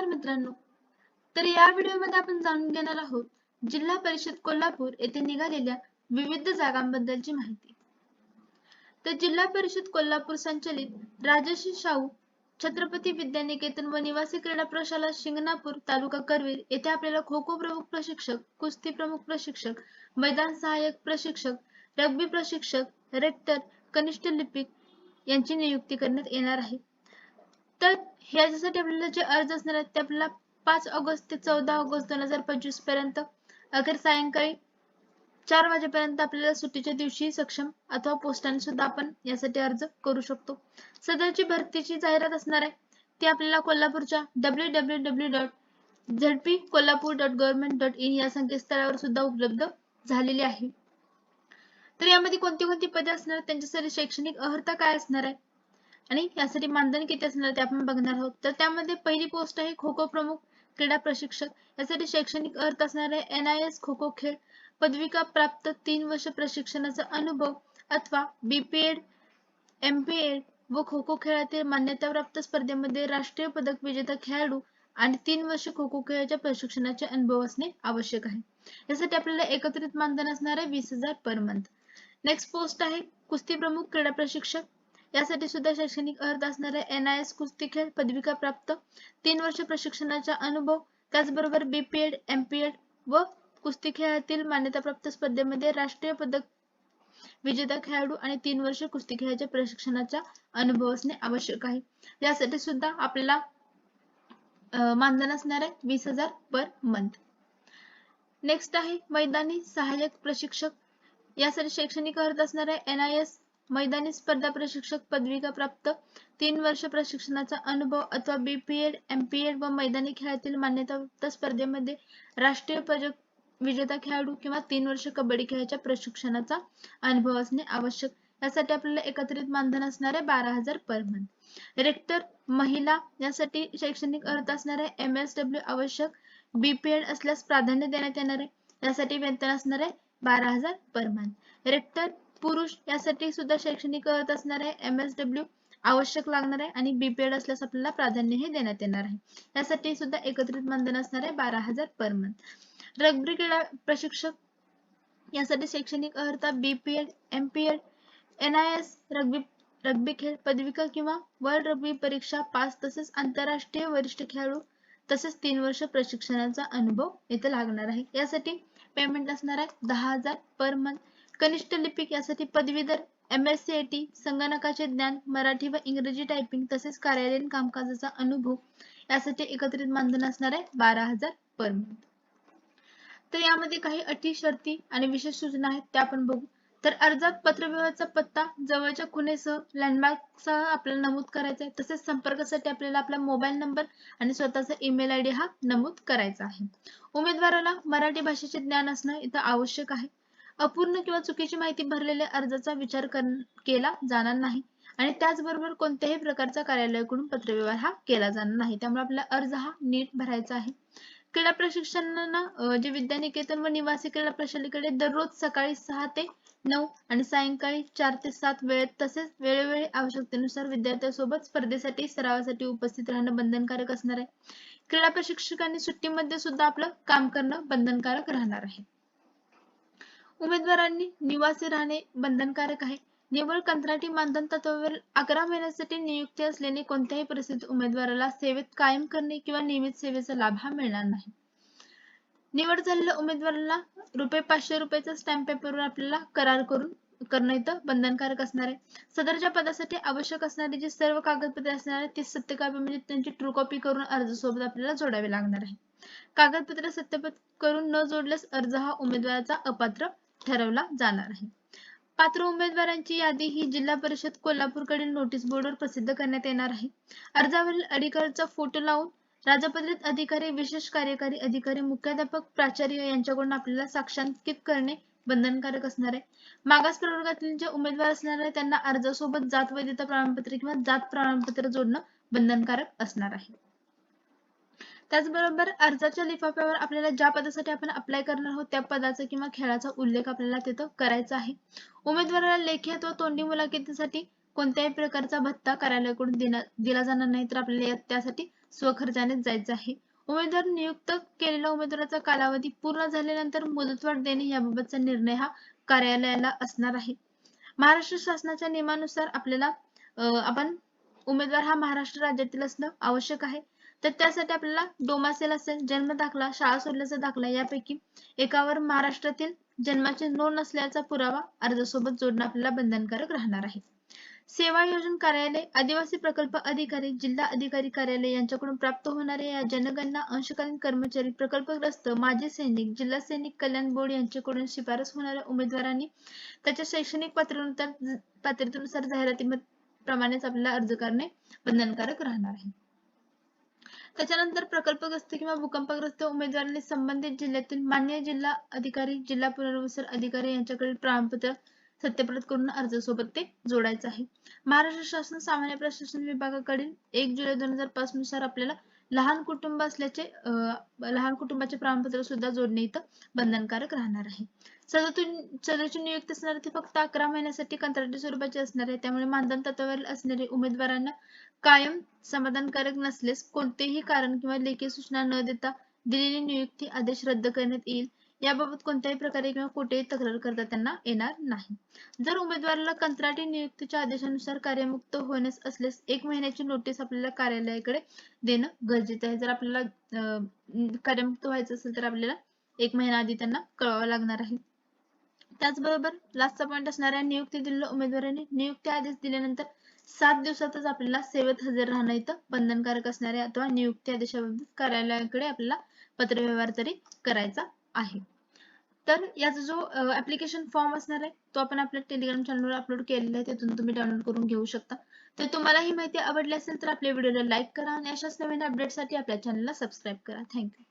नमस्कार मित्रांनो. तर या व्हिडिओमध्ये आपण जाणून घेणार आहोत जिल्हा परिषद कोल्हापूर येथे निघालेल्या विविध जागांबद्दलची माहिती. तर जिल्हा परिषद कोल्हापूर संचलित राजश्री शाहू छत्रपती विद्यानिकेतन व निवासी क्रीडा प्रशाला शिंगणापूर तालुका करवीर येथे आपल्याला खो खो प्रमुख प्रशिक्षक कुस्ती प्रमुख प्रशिक्षक मैदान सहाय्यक प्रशिक्षक रग्बी प्रशिक्षक रेक्टर कनिष्ठ लिपिक यांची नियुक्ती करण्यात येणार आहे. तर ह्याच्यासाठी आपल्याला जे अर्ज असणार आहेत ते आपल्याला पाच ऑगस्ट ते चौदा ऑगस्ट दोन हजार पंचवीसपर्यंत अखेर सायंकाळी चार वाजेपर्यंत आपल्याला सुट्टीच्या दिवशी सक्षम अथवा पोस्टाने सुद्धा आपण यासाठी अर्ज करू शकतो. सदरची भरतीची जाहिरात असणार आहे ती आपल्याला कोल्हापूरच्या W W W dot झडपी Kolhapur dot government dot in या संकेतस्थळावर सुद्धा उपलब्ध झालेली आहे. तर यामध्ये कोणती कोणती पदे असणार त्यांच्यासाठी शैक्षणिक अर्हता काय असणार आहे आणि यासाठी मानधन किती असणार ते आपण बघणार आहोत. तर त्यामध्ये पहिली पोस्ट आहे खो खो प्रमुख क्रीडा प्रशिक्षक. यासाठी शैक्षणिक अर्थ असणार आहे N I S kho kho खेळ. पदविका प्राप्त तीन वर्ष प्रशिक्षणाचा अनुभव अथवा बीपीएड एमपीएड व खो खो खेळातील मान्यताप्राप्त स्पर्धेमध्ये राष्ट्रीय पदक विजेता खेळाडू आणि तीन वर्ष खो खो खेळाच्या प्रशिक्षणाचे अनुभव असणे आवश्यक आहे. यासाठी आपल्याला एकत्रित मानधन असणार आहे वीस हजार पर मंथ नेक्स्ट पोस्ट आहे कुस्ती प्रमुख क्रीडा प्रशिक्षक. यासाठी सुद्धा शैक्षणिक अर्थ असणारे एन आय एस कुस्ती खेळ पदविका प्राप्त तीन वर्ष प्रशिक्षणाचा अनुभव त्याचबरोबर बीपीएड एमपीएड व कुस्ती खेळातील मान्यताप्राप्त स्पर्धेमध्ये राष्ट्रीय पदक विजेता खेळाडू आणि तीन वर्ष कुस्ती खेळाच्या प्रशिक्षणाचा अनुभव असणे आवश्यक आहे. यासाठी सुद्धा आपल्याला मानधन असणार आहे वीस हजार पर मंथ नेक्स्ट आहे मैदानी सहाय्यक प्रशिक्षक. यासाठी शैक्षणिक अर्थ असणार आहे एन आय एस मैदानी स्पर्धा प्रशिक्षक पदविका प्राप्त? तीन वर्ष प्रशिक्षणाचा अनुभव अथवा बीपीएड एमपीएड व मैदानी खेळातील मान्यताप्राप्त स्पर्धेमध्ये राष्ट्रीय पदक विजेता खेळाडू किंवा तीन वर्ष कबड्डी खेळाच्या प्रशिक्षणाचा अनुभव असणे आवश्यक. यासाठी आपल्याला एकत्रित मानधन असणारे बारा हजार पर मंथ रेक्टर महिला यासाठी शैक्षणिक अर्थ असणारे एम एस डब्ल्यू आवश्यक. बीपीएड असल्यास प्राधान्य देण्यात येणार आहे. यासाठी वेतन असणार आहे बारा हजार पर मंथ रेक्टर पुरुष यासाठी सुद्धा शैक्षणिक अर्थ असणार आहे. एम एस डब्ल्यू आवश्यक लागणार आहे आणि बीपीएड असल्यास आपल्याला प्राधान्य हे देण्यात येणार आहे. त्यासाठी सुद्धा एकत्रित मानधन असणार आहे बारा हजार पर मंथ रग्बी क्रीडा प्रशिक्षक यासाठी शैक्षणिक अर्हता BPEd MPEd NIS rugby rugby खेळ पदविका किंवा वर्ल्ड रग्बी परीक्षा पास तसेच आंतरराष्ट्रीय वरिष्ठ खेळाडू तसेच तीन वर्ष प्रशिक्षणाचा अनुभव इथे लागणार आहे. यासाठी पेमेंट असणार आहे दहा हजार पर मंथ कनिष्ठ लिपिक यासाठी पदवीधर M S C I T संगणकाचे ज्ञान मराठी व इंग्रजी टायपिंग तसेच कार्यालयीन कामकाजाचा अनुभव यासाठी एकत्रित मानधन असणार आहे बारा हजार पर मंथ तर यामध्ये काही अटी शर्ती आणि विशेष सूचना आहेत त्या आपण बघू. तर अर्जात पत्रव्यवहाराचा पत्ता जवळच्या खुणेसह लँडमार्कसह आपल्याला नमूद करायचा आहे. तसेच संपर्कासाठी आपल्याला आपला मोबाईल नंबर आणि स्वतःचा ईमेल आय डी हा नमूद करायचा आहे. उमेदवाराला मराठी भाषेचे ज्ञान असणं इथं आवश्यक आहे. अपूर्ण किंवा चुकीची माहिती भरलेल्या अर्जाचा विचार केला जाणार नाही. आणि त्याचबरोबर कोणत्याही प्रकारचा कार्यालयाकडून पत्रव्यवहार हा केला जाणार नाही. त्यामुळे आपला अर्ज हा नीट भरायचा आहे. क्रीडा प्रशिक्षणांना जे विद्यानिकेतन व निवासी क्रीडा प्रशालेकडे दररोज सकाळी सहा ते नऊ आणि सायंकाळी चार ते सात वेळेत तसेच वेळोवेळी आवश्यकतेनुसार विद्यार्थ्यांसोबत स्पर्धेसाठी सरावासाठी उपस्थित राहणं बंधनकारक असणार आहे. क्रीडा प्रशिक्षकांनी सुट्टीमध्ये सुद्धा आपलं काम करणं बंधनकारक राहणार आहे. उमेदवारांनी निवासी राहणे बंधनकारक आहे. निव्वळ कंत्राटी मानधन तत्वावर अकरा महिन्यासाठी नियुक्ती असल्याने कोणत्याही परिस्थितीत उमेदवाराला सेवेत कायम करणे किंवा नियमित सेवेचा लाभ हा मिळणार नाही. निवड झालेल्या उमेदवाराला रुपये पाचशे रुपयाचा स्टॅम्प पेपरवर आपल्याला करार करून करणं इथं बंधनकारक असणार आहे. सदरच्या पदासाठी आवश्यक असणारी जी सर्व कागदपत्रे असणार आहेत ती सत्यकापी म्हणजे त्यांची ट्रू कॉपी करून अर्जासोबत आपल्याला जोडावे लागणार आहे. कागदपत्रे सत्यापित करून न जोडल्यास अर्ज हा उमेदवाराचा अपात्र ठरवला जाणार आहे. पात्र उमेदवारांची यादी ही जिल्हा परिषद कोल्हापूरकडील नोटीस बोर्डवर प्रसिद्ध करण्यात येणार आहे. अर्जावरील अधिकाराचा फोटो लावून राजपत्रित अधिकारी विशेष कार्यकारी अधिकारी मुख्याध्यापक प्राचार्य यांच्याकडून आपल्याला साक्षांकित करणे बंधनकारक असणार आहे. मागास प्रवर्गातील जे उमेदवार असणार आहे त्यांना अर्जासोबत जात वैधता प्रमाणपत्र किंवा जात प्रमाणपत्र जोडणं बंधनकारक असणार आहे. त्याचबरोबर अर्जाच्या लिफाफ्यावर आपल्याला ज्या पदासाठी आपण अप्लाय करणार आहोत त्या पदाचा किंवा खेळाचा उल्लेख आपल्याला तिथं करायचा आहे. उमेदवाराला लेखी अथवा तोंडी मुलाखतीसाठी कोणत्याही प्रकारचा भत्ता कार्यालयाकडून दिला जाणार नाही तर आपल्याला त्यासाठी स्वखर्चाने जायचं आहे. उमेदवार नियुक्त केलेल्या उमेदवाराचा कालावधी पूर्ण झाल्यानंतर मुदतवाढ देणे याबाबतचा निर्णय हा कार्यालयाला असणार आहे. महाराष्ट्र शासनाच्या नियमानुसार आपल्याला अं, आपण उमेदवार हा महाराष्ट्र राज्यातील असणं आवश्यक आहे. तर त्यासाठी आपल्याला डोमासेल असेल जन्म दाखला शाळा सोडल्याचा दाखला यापैकी एकावर महाराष्ट्रातील जन्माची नोंद असल्याचा पुरावा अर्जासोबत जोडणं आपल्याला बंधनकारक राहणार आहे. सेवा योजन कार्यालय आदिवासी प्रकल्प अधिकारी जिल्हा अधिकारी कार्यालय यांच्याकडून प्राप्त होणाऱ्या या जनगणना अंशकालीन कर्मचारी प्रकल्पग्रस्त माजी सैनिक जिल्हा सैनिक कल्याण बोर्ड यांच्याकडून शिफारस होणाऱ्या उमेदवारांनी त्याच्या शैक्षणिक पात्रतेनुसार पात्रतेनुसार जाहिराती प्रमाणेच आपल्याला अर्ज करणे बंधनकारक राहणार आहे. त्याच्यानंतर प्रकल्पग्रस्त किंवा भूकंपग्रस्त उमेदवारांनी संबंधित जिल्ह्यातील मान्य जिल्हा अधिकारी जिल्हा पुनर्वसन अधिकारी यांच्याकडील प्रमाणपत्र सत्याप्रत करून अर्जासोबत ते जोडायचं आहे. महाराष्ट्र शासन सामान्य प्रशासन विभागाकडील एक जुलै दोन हजार पाच नुसार आपल्याला लहान कुटुंब असल्याचे लहान कुटुंबाचे प्रमाणपत्र सुद्धा जोडणे इथं बंधनकारक राहणार आहे. सदतून सदरची नियुक्ती असणार ती फक्त अकरा महिन्यासाठी कंत्राटी स्वरूपाची असणार आहे त्यामुळे मानधन तत्वावर असणारे उमेदवारांना कायम समाधानकारक नसल्यास कोणतेही कारण किंवा लेखी सूचना न देता दिलेली नियुक्ती आदेश रद्द करण्यात येईल. याबाबत कोणत्याही प्रकारे किंवा कुठेही तक्रार करता त्यांना येणार नाही. जर उमेदवाराला कंत्राटी नियुक्तीच्या आदेशानुसार कार्यमुक्त होण्यास असल्यास एक महिन्याची नोटीस आपल्याला कार्यालयाकडे देणं गरजेचं आहे. जर आपल्याला कार्यमुक्त व्हायचं असेल तर आपल्याला एक महिना आधी त्यांना कळवावं लागणार आहे. त्याचबरोबर लास्टचा पॉईंट असणाऱ्या नियुक्ती दिलेल्या उमेदवारांनी नियुक्ती आदेश दिल्यानंतर सात दिवसातच आपल्याला सेवेत हजर राहणं इथं बंधनकारक असणारे अथवा नियुक्ती आदेशाबाबत कार्यालयाकडे आपल्याला पत्रव्यवहार तरी करायचा आहे. तर याचा जो ऍप्लिकेशन फॉर्म असणार आहे तो आपण आपल्या टेलिग्राम चॅनलवर अपलोड केलेला आहे तिथून तुम्ही डाउनलोड करून घेऊ शकता. तर तुम्हाला ही माहिती आवडली असेल तर आपल्या व्हिडिओला लाईक करा आणि अशाच नवीन अपडेटसाठी आपल्या चॅनलला सबस्क्राईब करा. थँक्यू